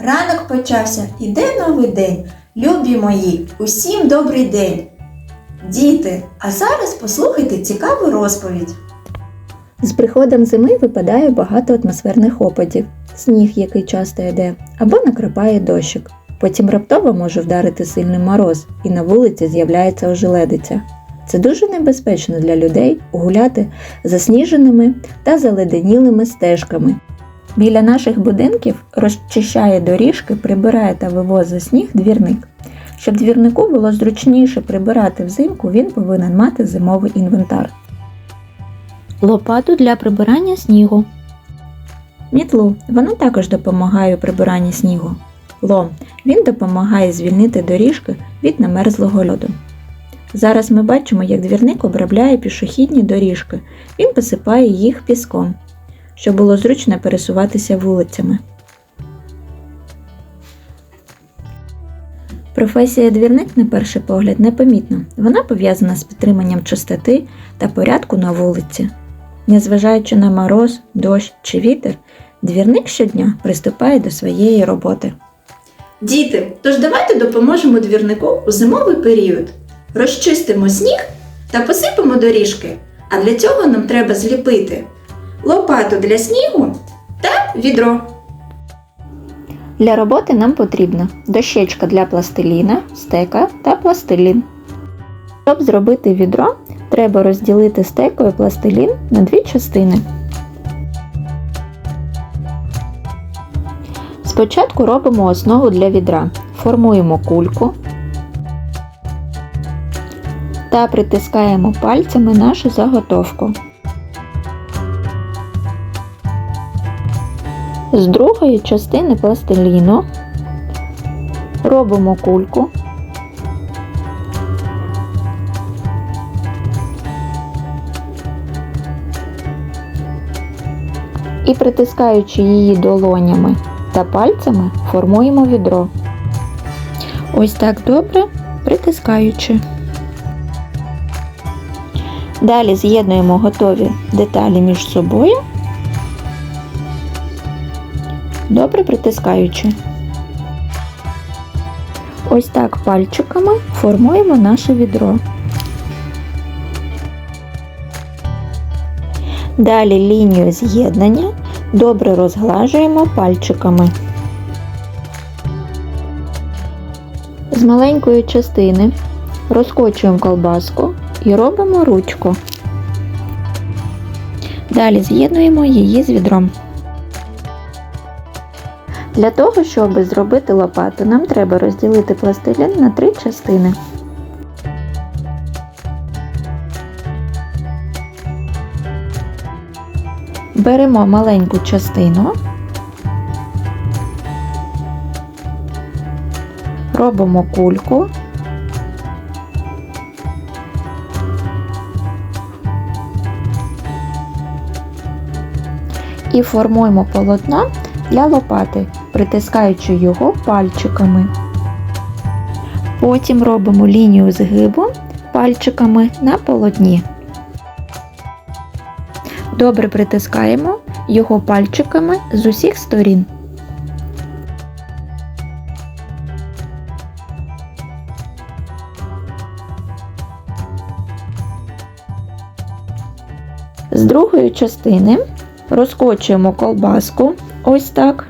ранок почався, іде новий день. Любі мої, усім добрий день. Діти, а зараз послухайте цікаву розповідь. З приходом зими випадає багато атмосферних опадів, сніг, який часто йде, або накрипає дощик. Потім раптово може вдарити сильний мороз, і на вулиці з'являється ожеледиця. Це дуже небезпечно для людей гуляти засніженими та заледенілими стежками. Біля наших будинків розчищає доріжки, прибирає та вивозить сніг двірник. Щоб двірнику було зручніше прибирати взимку, він повинен мати зимовий інвентар. Лопату для прибирання снігу. Мітлу. Вона також допомагає у прибиранні снігу. Лом. Він допомагає звільнити доріжки від намерзлого льоду. Зараз ми бачимо, як двірник обробляє пішохідні доріжки. Він посипає їх піском, щоб було зручно пересуватися вулицями. Професія двірник, на перший погляд, непомітна. Вона пов'язана з підтриманням чистоти та порядку на вулиці. Незважаючи на мороз, дощ чи вітер, двірник щодня приступає до своєї роботи. Діти, тож давайте допоможемо двірнику у зимовий період. Розчистимо сніг та посипемо доріжки. А для цього нам треба зліпити лопату для снігу та відро. Для роботи нам потрібна дощечка для пластиліна, стека та пластилін. Щоб зробити відро, треба розділити стекою пластилін на дві частини. Спочатку робимо основу для відра. Формуємо кульку та притискаємо пальцями нашу заготовку. З другої частини пластиліну робимо кульку. І притискаючи її долонями та пальцями, формуємо відро. Ось так добре притискаючи. Далі з'єднуємо готові деталі між собою добре притискаючи. Ось так пальчиками формуємо наше відро. Далі лінію з'єднання добре розглажуємо пальчиками. З маленької частини розкочуємо колбаску і робимо ручку. Далі з'єднуємо її з відром. Для того, щоб зробити лопату, нам треба розділити пластилін на три частини. Беремо маленьку частину, робимо кульку. І формуємо полотно для лопати, притискаючи його пальчиками. Потім робимо лінію згибу пальчиками на полотні. Добре притискаємо його пальчиками з усіх сторін. З другої частини розкочуємо колбаску ось так.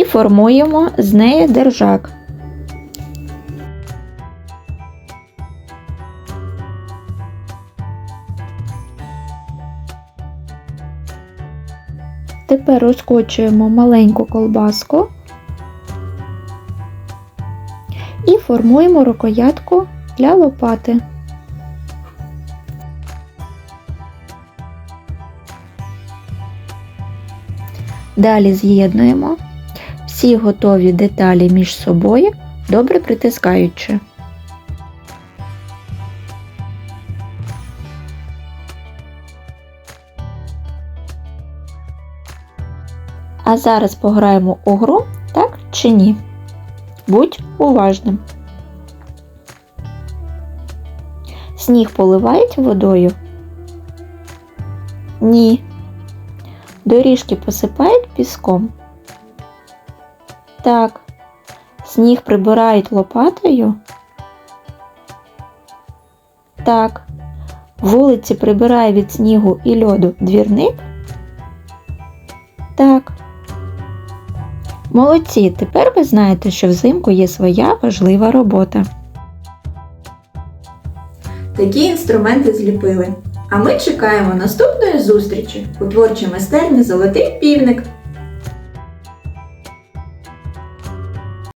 І формуємо з неї держак. Тепер розкочуємо маленьку колбаску і формуємо рукоятку для лопати. Далі з'єднуємо всі готові деталі між собою, добре притискаючи. А зараз пограємо у гру, так чи ні. Будь уважним. Сніг поливають водою? Ні. Доріжки посипають піском? Так. Сніг прибирають лопатою? Так. Вулиці прибирає від снігу і льоду двірник? Так. Молодці, тепер ви знаєте, що взимку є своя важлива робота. Такі інструменти зліпили. А ми чекаємо наступної зустрічі у творчій майстерні Золотий півник.